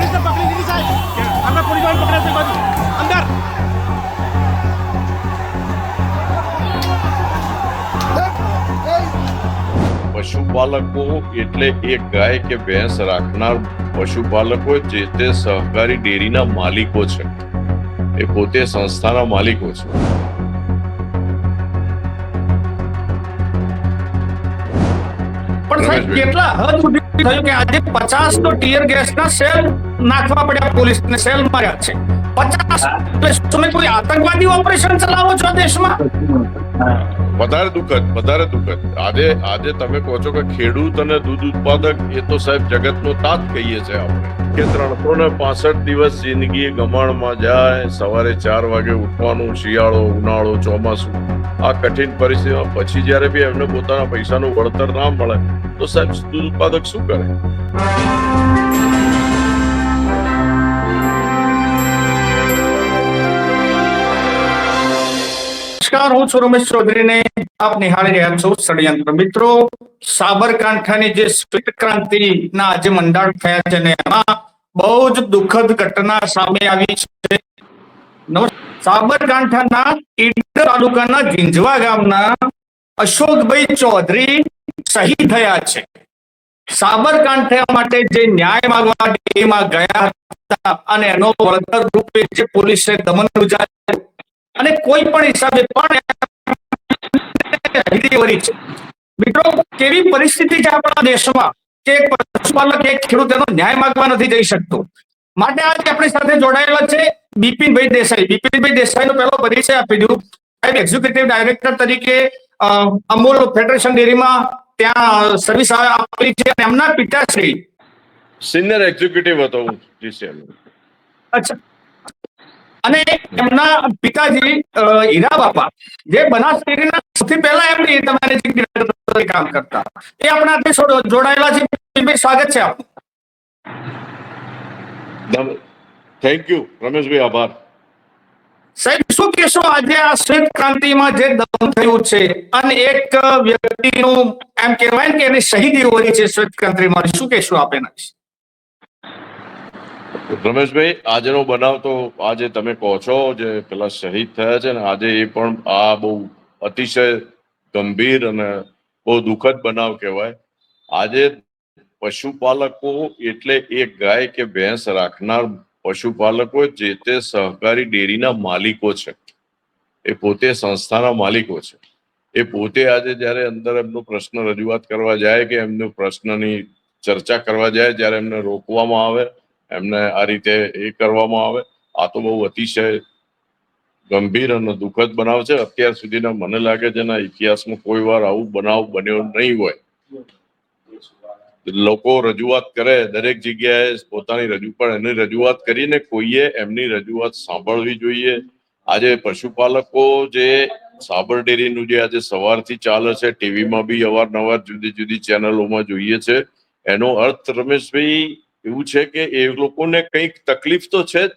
પોલીસને પકડી લીધી સાહેબ. આપણે પોલીસ વાળાને પકડ્યા છે બાજુ. અંદર. પશુપાલકો એટલે એક ગાય કે ભેંસ રાખનાર પશુપાલકો જે તે સહકારી ડેરીના માલિકો છે. એ પોતે સંસ્થાના માલિકો છે. પણ સાહેબ કેટલા હદ સુધી થયું કે આજે પચાસ તો ટીયર ગેસના સેલ નાખવા પડ્યા પોલીસને, સેલ માર્યા છે. પચાસ? એટલે તમે કોઈ આતંકવાદી ઓપરેશન ચલાવો છો દેશમાં? વધારે દુઃખદ વધારે દુઃખદ. આજે આજે તમે કહો છો કે ખેડૂત અને દૂધ ઉત્પાદક, એ તો સાહેબ જગતનો તાત કહીએ છે આપણે. કે ત્રણસો ને પાસઠ દિવસ જિંદગી ગમાણમાં જાય, સવારે ચાર વાગે ઉઠવાનું, શિયાળો, ઉનાળો, ચોમાસું. આ કઠિન પરિસ્થિતિમાં પછી જ્યારે બી એમને પોતાના પૈસાનું વળતર ના મળે, તો સાહેબ દૂધ ઉત્પાદક શું કરે? નમસ્કાર, હું છું રમેશ ચૌધરીને આપ નિહાળી રહ્યા છો ષડયંત્ર. મિત્રો, સાબરકાંઠાની જે શ્વેત ક્રાંતિ ના આજે મંડાણ થયા છે ને એમાં બહુ જ દુઃખદ ઘટના સામે આવી છે. સાબરકાંઠાના ઈડર તાલુકાના ઝીંઝવા ગામના અશોકભાઈ ચૌધરી શહીદ થયા છે. સાબરકાંઠા માટે જે ન્યાય માંગવા ડેરીમાં ગયા હતા અને એનો વળતર રૂપે જે પોલીસે દમન ગુજાર્યું અને કોઈ પણ હિસાબે પણ ડિલિવરી છે મિત્રો કેવી પરિસ્થિતિ છે આપણા દેશમાં કે એક પશુપાલક એક ખેડૂત એનો ન્યાય માંગવા નથી જઈ શકતો? માટે આજે આપણી સાથે જોડાયેલા છે બિપિનભાઈ દેસાઈ. બિપિનભાઈ દેસાઈનો પહેલો પરિચય આપી દઉં. સાહેબ એક્ઝિક્યુટિવ ડાયરેક્ટર તરીકે અમૂલ ફેડરેશન ડેરીમાં ત્યાં સર્વિસ આપેલી છે એમના પિતાશ્રી. સિનિયર એક્ઝિક્યુટિવ હતો હું જીસીએલ અચ્છા. અને એમના પિતાજી હીરા બાપા જે બનાસ ડેરીના સૌથી પહેલા એમની તમારે કામ કરતા. એ આપણા જોડાયેલા છે. સ્વાગત છે આપનું. થેન્ક યુ રમેશભાઈ આભાર. સાહેબ શું કહેશો? આજે આ શ્વેત ક્રાંતિમાં જે દમન થયું છે અને એક વ્યક્તિનું એમ કહેવાય કે એની શહીદી હોય છે શ્વેત ક્રાંતિમાં. શું કહેશો આપ એના વિશે? રમેશભાઈ આજનો બનાવ તો આજે તમે કહો છો જે પેલા શહીદ થયા છે ને, આજે એ પણ આ બહુ અતિશય ગંભીર અને બહુ દુઃખદ બનાવ કહેવાય. આજે પશુપાલકો એટલે એક ગાય કે ભેંસ રાખનાર પશુપાલકો જે તે સહકારી ડેરીના માલિકો છે. એ પોતે સંસ્થાના માલિકો છે. એ પોતે આજે જ્યારે અંદર એમનો પ્રશ્ન રજૂઆત કરવા જાય કે એમનો પ્રશ્નની ચર્ચા કરવા જાય, જ્યારે એમને રોકવામાં આવે એમને આ રીતે એ કરવામાં આવે. આ તો બહુ અતિશય ગંભીર અને દુઃખદ બનાવ છે. અત્યાર સુધીના મને લાગે છે એના ઇતિહાસમાં કોઈ વાર આવું બનાવ બન્યો નહીં હોય. લોકો રજૂઆત કરે, દરેક જગ્યાએ પોતાની રજૂ, પણ એની રજૂઆત કરીને કોઈએ એમની રજૂઆત સાંભળવી જોઈએ. આજે પશુપાલકો જે સાબર ડેરીનું જે આજે સવારથી ચાલે છે, ટીવીમાં બી અવારનવાર જુદી જુદી ચેનલોમાં જોઈએ છે. એનો અર્થ, રમેશભાઈ એવું છે કે એ લોકોને કંઈક તકલીફ તો છે જ.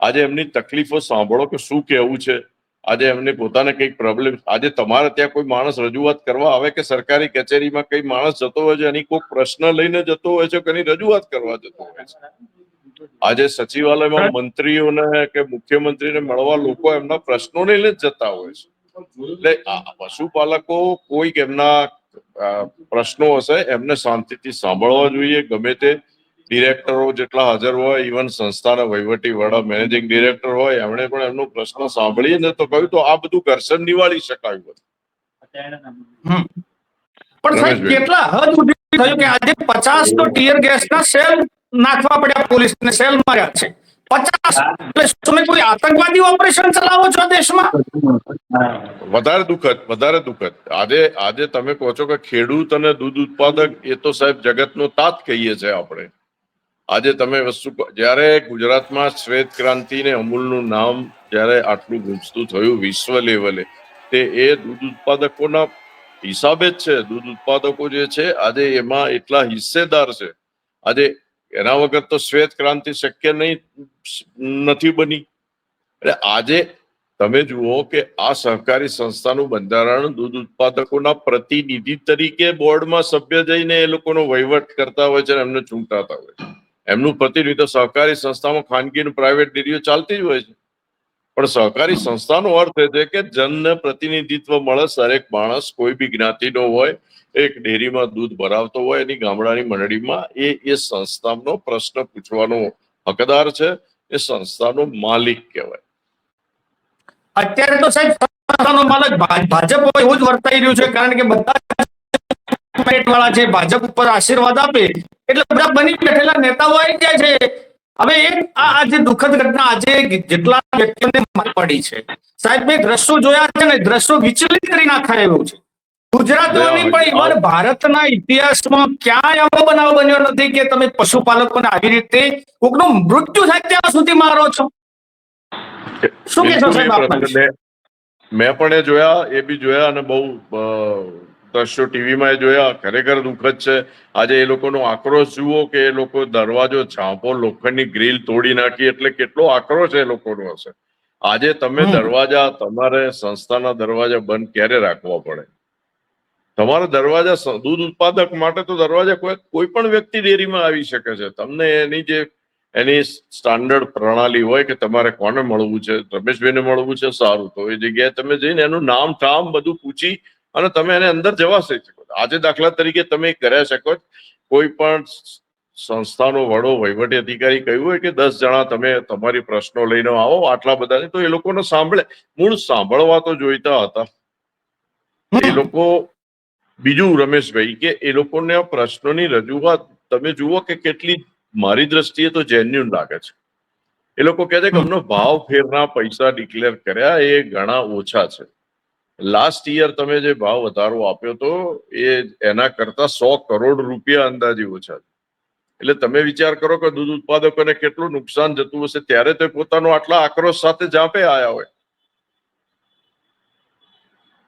આજે એમની તકલીફો સાંભળો કે શું કહેવું છે? આજે એમને પોતાને કંઈક પ્રોબ્લેમ આજે તમારે ત્યાં કોઈ માણસ રજૂઆત કરવા આવે કે સરકારી કચેરીમાં કઈ માણસ જતો હોય છે? એની કોઈ પ્રશ્ન લઈને જતો હોય છે એની રજૂઆત કરવા જતો હોય છે? આજે સચિવાલયમાં મંત્રીઓને કે મુખ્યમંત્રીને મળવા લોકો એમના પ્રશ્નોને લઈને જતા હોય છે. એટલે પશુપાલકો કોઈક એમના પ્રશ્નો હશે એમને શાંતિથી સાંભળવા જોઈએ ગમે તે ડિરેક્ટરો જેટલા હાજર હોય ઇવન સંસ્થાના વહીવટી વડા મેનેજિંગ ડિરેક્ટર હોય એમણે પણ એમનો પ્રશ્ન સાંભળીએ ને તો કહ્યું તો આ બધું ઘર્ષણ નિવાળી શકાયું હતું. પણ સાહેબ કેટલા હદ સુધી થયું કે આજે પચાસ તો ટીયર ગેસના સેલ નાખવા પડ્યા પોલીસને સેલ માર્યા છે. પચાસ? એટલે તમે કોઈ આતંકવાદી ઓપરેશન ચલાવો છો દેશમાં? વધારે દુઃખદ વધારે દુઃખદ. આજે આજે તમે કહો છો કે ખેડૂત અને દૂધ ઉત્પાદક એ તો સાહેબ જગતનો તાત કહીએ છે આપણે. આજે તમે વસ્તુ જ્યારે ગુજરાતમાં શ્વેત ક્રાંતિ ને અમૂલનું નામ જ્યારે આટલું ગુંજતું થયું વિશ્વ લેવલે, તે એ દૂધ ઉત્પાદકોના હિસાબે જ છે. દૂધ ઉત્પાદકો જે છે, આજે એમાં એટલા હિસ્સેદાર છે. આજે એના વગર તો શ્વેત ક્રાંતિ શક્ય નહીં, નથી બની. એટલે આજે તમે જુઓ કે આ સહકારી સંસ્થાનું બંધારણ દૂધ ઉત્પાદકોના પ્રતિનિધિ તરીકે બોર્ડમાં સભ્ય જઈને એ લોકોનો વહીવટ કરતા હોય છે અને એમને ચૂંટાતા હોય છે. એમનું પ્રતિનિધિત્વ સહકારી સંસ્થામાં ખાનગી પ્રાઇવેટ ડેરીઓ ચાલતી જ હોય છે. પણ સહકારી સંસ્થાનો અર્થ એ છે કે જનને પ્રતિનિધિત્વ મળે દરેક માણસ કોઈ બી જ્ઞાતિનો હોય, એક ડેરીમાં દૂધ ભરાવતો હોય, એની ગામડાની મંડળીમાં, એ એ સંસ્થાનો પ્રશ્ન પૂછવાનો હકદાર છે, એ સંસ્થાનો માલિક કહેવાય. અત્યારે તો સાહેબ સંસ્થાનો માલક ભાજપ એવું જ વર્તાઈ રહ્યું છે, કારણ કે બધા વાળા છે, ભાજપ ઉપર આશીર્વાદ આપે એટલે બધા બની બેઠેલા નેતાઓ આવી ગયા છે. હવે એક આ જે દુઃખદ ઘટના આજે જેટલા વ્યક્તિઓને માર પડી છે. સાહેબ મેં દ્રશ્યો જોયા છે ને દ્રશ્યો વિચલિત કરી નાખાય એવું છે. ગુજરાતમાં પણ ઇવન ભારતના ઇતિહાસમાં ક્યાંય એવો બનાવ બન્યો નથી કે તમે પશુપાલકોને આવી રીતે કોકનું મૃત્યુ થાય ત્યાં સુધી મારો છો. શું કહેશો સાહેબ મેં- પણ એ જોયા એ બી જોયા અને બહુ દ્રશ્યો ટીવીમાં એ જોયા ખરેખર દુઃખદ છે. આજે એ લોકોનો આક્રોશ જુઓ કે એ લોકો દરવાજો છાપો લોખંડની ગ્રીલ તોડી નાખી એટલે કેટલો આક્રોશ એ લોકોનો હશે. આજે તમે દરવાજા તમારે સંસ્થાના દરવાજા બંધ ક્યારે રાખવા પડે? તમારા દરવાજા દૂધ ઉત્પાદક માટે તો દરવાજા કોઈ કોઈ પણ વ્યક્તિ ડેરીમાં આવી શકે છે. તમને એની જે એની સ્ટાન્ડર્ડ પ્રણાલી હોય કે તમારે કોને મળવું છે રમેશભાઈને મળવું છે સારું. તો એ જગ્યાએ તમે જઈને એનું નામ ઠામ બધું પૂછી અને તમે એને અંદર જવા જઈ શકો. આજે દાખલા તરીકે તમે કર્યા શકો કોઈ પણ સંસ્થાનો વડો, વહીવટી અધિકારી કહ્યું હોય કે દસ જણા તમે તમારી પ્રશ્નો લઈને આવો, આટલા બધા તો એ લોકોને સાંભળે. મૂળ સાંભળવા તો જોઈતા હતા. એ લોકો, બીજું રમેશભાઈ, કે એ લોકોને પ્રશ્નોની રજૂઆત તમે જુઓ કે કેટલી મારી દ્રષ્ટિએ તો જેન્યુન લાગે છે. એ લોકો કહે છે કે અમને ભાવ ફેરના પૈસા ડિક્લેર કર્યા, એ ઘણા ઓછા છે. લાસ્ટ યર તમે જે ભાવ વધારો આપ્યો તો એ એના કરતા સો કરોડ રૂપિયા અંદાજે ઓછા એટલે તમે વિચાર કરો કે દૂધ ઉત્પાદકોને કેટલું નુકસાન જતું હશે, ત્યારે તે પોતાનો આટલા આક્રોશ સાથે જાપે આયા હોય.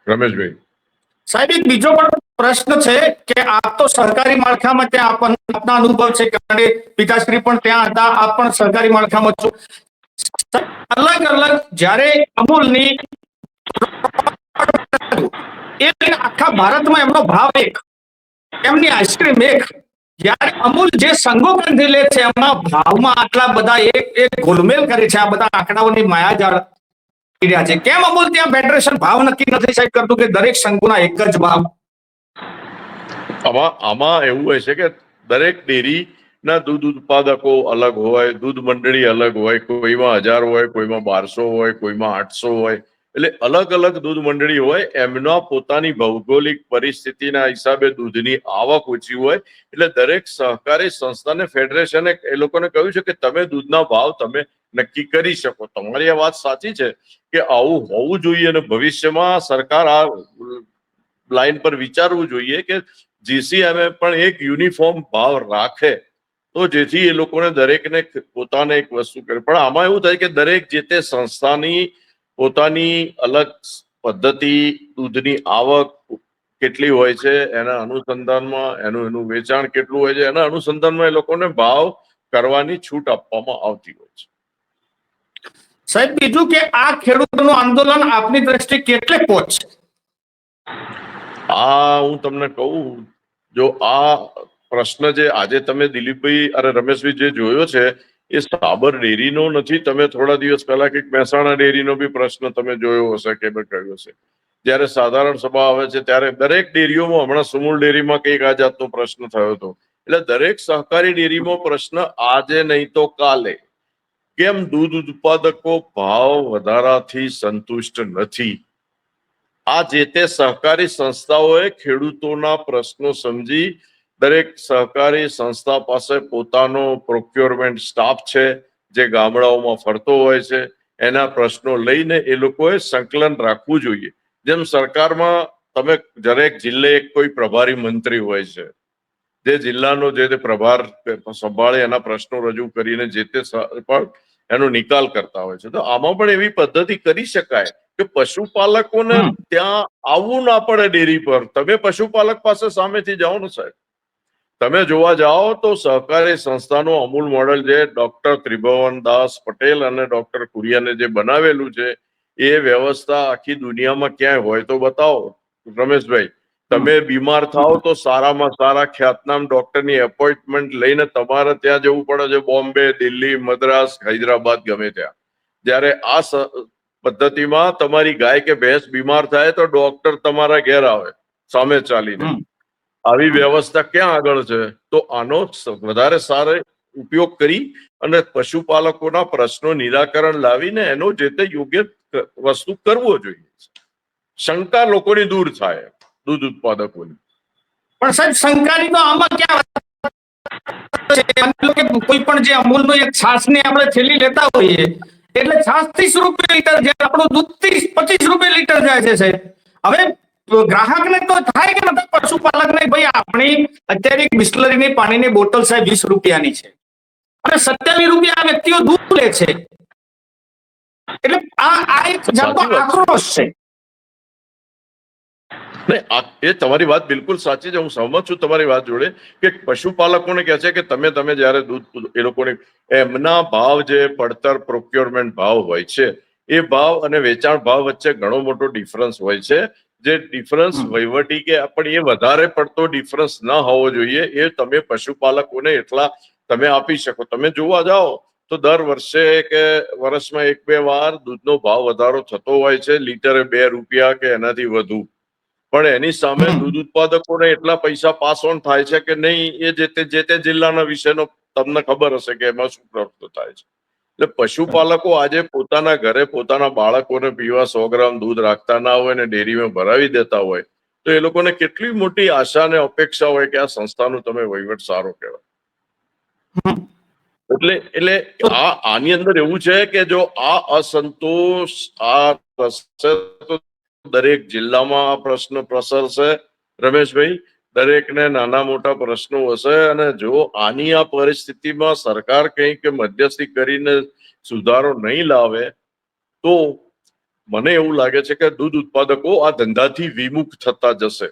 રમેશભાઈ. સાહેબ, એક બીજો પણ પ્રશ્ન છે કે આપ તો સરકારી માળખામાં ત્યાં આપના અનુભવ છે કારણ કે પિતાશ્રી પણ ત્યાં હતા, આપ પણ સરકારી માળખામાં છો. અલગ અલગ જ્યારે અમૂલની એ આખા ભારતમાં એમનો ભાવ એક. એમની આઈસ્ક્રીમ એક. જ્યારે અમૂલ જે સંગોપનથી લે છે એમના ભાવમાં આટલા બધા એક એક ગોલમેલ કરે છે, આ બધા આંકડાઓની માયાજાળ રહ્યા છે. કેમ અમૂલ ત્યાં ફેડરેશન ભાવ નક્કી નથી સાહેબ કરતું કે દરેક સંઘોના એક જ ભાવ? આમાં આમાં એવું હોય છે કે દરેક ડેરી ના દૂધ ઉત્પાદકો અલગ હોય, દૂધ મંડળી અલગ હોય, કોઈમાં હજાર હોય, કોઈમાં બારસો હોય, કોઈમાં આઠસો હોય. એટલે અલગ અલગ દૂધ મંડળી હોય, એમના પોતાની ભૌગોલિક પરિસ્થિતિના હિસાબે દૂધની આવક ઓછી હોય. એટલે દરેક સહકારી સંસ્થાને, ફેડરેશને એ લોકોને કહ્યું છે કે તમે દૂધના ભાવ તમે નક્કી કરી શકો. તમારી આ વાત સાચી છે કે આવું હોવું જોઈએ અને ભવિષ્યમાં સરકાર આ લાઈન પર વિચારવું જોઈએ કે જીસીએમએ પણ એક યુનિફોર્મ ભાવ રાખે. તો જેથી એ લોકોને દરેકને પોતાને એક વસ્તુ કરે. પણ આમાં એવું થાય કે દરેક જે તે સંસ્થાની પોતાની અલગ પદ્ધતિ દૂધની આવક કેટલી હોય છે એના અનુસંધાનમાં એનું એનું વેચાણ કેટલું હોય છે એના અનુસંધાનમાં એ લોકોને ભાવ કરવાની છૂટ આપવામાં આવતી હોય છે. સાહેબ બીજું કે આ ખેડૂતોનું આંદોલન આપની દ્રષ્ટિએ કેટલે પહોંચ આ હું તમને કહું જો આ પ્રશ્ન જે આજે તમે દિલીપભાઈ અરે રમેશભાઈ જે જોયો છે એ સાબર ડેરીનો નથી. તમે થોડા દિવસ પહેલા કંઈક મહેસાણા ડેરીનો બી પ્રશ્ન તમે જોયો હશે કે મેં કહ્યું હશે. જ્યારે સાધારણ સભા આવે છે, ત્યારે દરેક ડેરીઓમાં હમણાં સુમૂલ ડેરીમાં કંઈક આ જાતનો પ્રશ્ન થયો હતો. એટલે દરેક સહકારી ડેરીમાં પ્રશ્ન આજે નહીં તો કાલે. કેમ દૂધ ઉત્પાદકો ભાવ વધારાથી સંતુષ્ટ નથી? આ જે તે સહકારી સંસ્થાઓએ ખેડૂતોના પ્રશ્નો સમજી દરેક સહકારી સંસ્થા પાસે પોતાનો પ્રોક્યોરમેન્ટ સ્ટાફ છે જે ગામડાઓમાં ફરતો હોય છે એના પ્રશ્નો લઈને એ લોકોએ સંકલન રાખવું જોઈએ. જેમ સરકારમાં તમે દરેક જિલ્લે એક કોઈ પ્રભારી મંત્રી હોય છે જે જિલ્લાનો જે તે પ્રભાર સંભાળે એના પ્રશ્નો રજૂ કરીને જે તે પણ એનો નિકાલ કરતા હોય છે. તો આમાં પણ એવી પદ્ધતિ કરી શકાય કે પશુપાલકોને ત્યાં આવવું ના પડે ડેરી પર. તમે પશુપાલક પાસે સામેથી જાઓ ને સાહેબ. તમે જોવા જાઓ તો સહકારી સંસ્થાનું અમૂલ મોડલ જે ડોક્ટર ત્રિભુવન દાસ પટેલ અને ડોક્ટર કુરિયાને જે બનાવેલું છે એ વ્યવસ્થા આખી દુનિયામાં ક્યાંય હોય તો બતાવો. રમેશભાઈ તમે બીમાર થાવ તો સારામાં સારા ખ્યાતનામ ડોક્ટરની એપોઇન્ટમેન્ટ લઈને તમારે ત્યાં જવું પડે છે બોમ્બે દિલ્હી મદ્રાસ હૈદરાબાદ ગમે ત્યાં. જ્યારે આ પદ્ધતિમાં તમારી ગાય કે ભેંસ બીમાર થાય તો ડોક્ટર તમારા ઘેર આવે સામે ચાલીને. આવી વ્યવસ્થા ક્યાં આગળ છે? તો આનો વધારે સારો ઉપયોગ કરી અને પશુપાલકોના પ્રશ્નો નિરાકરણ લાવીને એનો જે તે યોગ્ય વસ્તુ કરવો જોઈએ. શંકા લોકોની દૂર થાય દૂધ ઉત્પાદકોની. પણ સાહેબ, શંકાની તો આમાં ક્યાં કોઈ પણ જે અમૂલનું એક ને આપણે છેલ્લી લેતા હોઈએ, એટલે છાસ ત્રીસ રૂપિયા લીટર જે આપણું દૂધ ત્રીસ પચીસ રૂપિયા લીટર જાય છે સાહેબ? હવે ગ્રાહકને તો થાય કે નથી? પશુપાલકને ભાઈ આપણી અત્યારે એક બિસ્લરીની પાણીની બોટલ સાહેબ વીસ રૂપિયાની છે. અને સત્યાવીસ રૂપિયા આ વ્યક્તિઓ દૂધ લે છે. એટલે આ આ એક છે. આક્રોશ છે. એ તમારી વાત બિલકુલ સાચી છે. હું સહમત છું તમારી વાત જોડે કે પશુપાલકોને કહે છે કે તમે તમે જ્યારે દૂધ એ લોકોને એમના ભાવ જે પડતર પ્રોક્યોરમેન્ટ ભાવ હોય છે એ ભાવ અને વેચાણ ભાવ વચ્ચે ઘણો મોટો ડિફરન્સ હોય છે. જે ડિફરન્સ વહીવટી કે પણ એ વધારે પડતો ડિફરન્સ ન હોવો જોઈએ એ તમે પશુપાલકોને એટલા તમે આપી શકો. તમે જોવા જાઓ તો દર વર્ષે કે વર્ષમાં એક બે વાર દૂધનો ભાવ વધારો થતો હોય છે લીટરે બે રૂપિયા કે એનાથી વધુ. પણ એની સામે દૂધ ઉત્પાદકોને એટલા પૈસા પાસ ઓન થાય છે કે નહીં એ જે તે જે તે જિલ્લાના વિશેનો તમને ખબર હશે કે એમાં શું પ્રશ્ન થાય છે. એટલે પશુપાલકો આજે પોતાના ઘરે પોતાના બાળકોને પીવા સો ગ્રામ દૂધ રાખતા ના હોય ને ડેરીમાં ભરાવી દેતા હોય, તો એ લોકોને કેટલી મોટી આશા અને અપેક્ષા હોય કે આ સંસ્થાનું તમે વહીવટ સારો કહેવાય. એટલે એટલે આ, આની અંદર એવું છે કે જો આ અસંતોષ, આ પ્રસર દરેક જિલ્લામાં આ પ્રશ્ન પ્રસરશે. રમેશભાઈ દરેકને નાના મોટા પ્રશ્નો હશે અને જો આની આ પરિસ્થિતિમાં સરકાર કંઈક મધ્યસ્થી કરીને સુધારો નહીં લાવે તો મને એવું લાગે છે કે દૂધ ઉત્પાદકો આ ધંધાથી વિમુખ થતા જશે.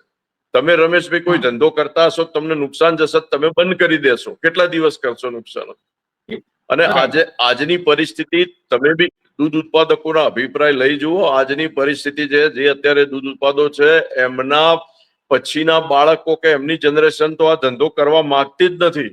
તમે રમેશભાઈ કોઈ ધંધો કરતા હશો તમને નુકસાન જશે તમે બંધ કરી દેશો. કેટલા દિવસ કરશો નુકસાન? અને આજે આજની પરિસ્થિતિ તમે બી દૂધ ઉત્પાદકોના અભિપ્રાય લઈ જુઓ. આજની પરિસ્થિતિ છે જે અત્યારે દૂધ ઉત્પાદકો છે એમના પછીના બાળકો કે એમની જનરેશન તો આ ધંધો કરવા માંગતી જ નથી.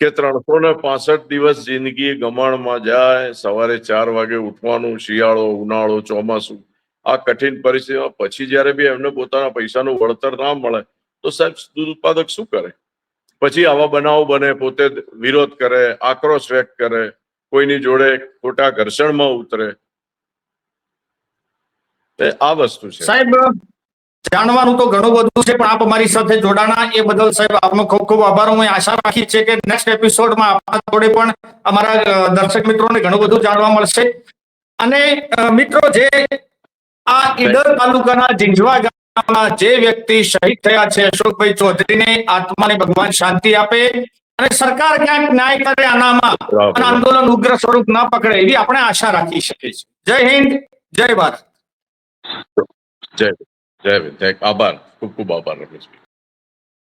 કે ત્રણસો ને પાસઠ દિવસ જિંદગી ગમાણમાં જાય સવારે ચાર વાગે ઉઠવાનું શિયાળો ઉનાળો ચોમાસું. આ કઠિન પરિસ્થિતિમાં પછી જયારે બી એમને પોતાના પૈસાનું વળતર ના મળે તો સાહેબ દૂધ ઉત્પાદક શું કરે? પછી આવા બનાવ બને પોતે વિરોધ કરે આક્રોશ વ્યક્ત કરે કોઈની જોડે ખોટા ઘર્ષણમાં ઉતરે. આ વસ્તુ છે. સાહેબ જાણવાનું તો ઘણું બધું છે પણ આપ અમારી સાથે જોડાણા. એ બદલ સાહેબ આપનો ખૂબ ખૂબ આભાર. હું આશા રાખી છે કે નેક્સ્ટ એપિસોડમાં આપણા જોડે પણ અમારા દર્શક મિત્રોને ઘણું બધું જાણવા મળશે. અને મિત્રો જે આ ઈડર તાલુકાના જીંજવા ગામમાં જે વ્યક્તિ શહીદ થયા છે અશોકભાઈ ચૌધરીને આત્માને ભગવાન શાંતિ આપે અને સરકાર ક્યાંક ન્યાય કરે આનામાં આંદોલન ઉગ્ર સ્વરૂપ ના પકડે એવી આપણે આશા રાખી શકીએ છીએ. જય હિન્દ જય ભારત. જય જય જય આભાર. ખૂબ ખૂબ આભાર રમેશભાઈ.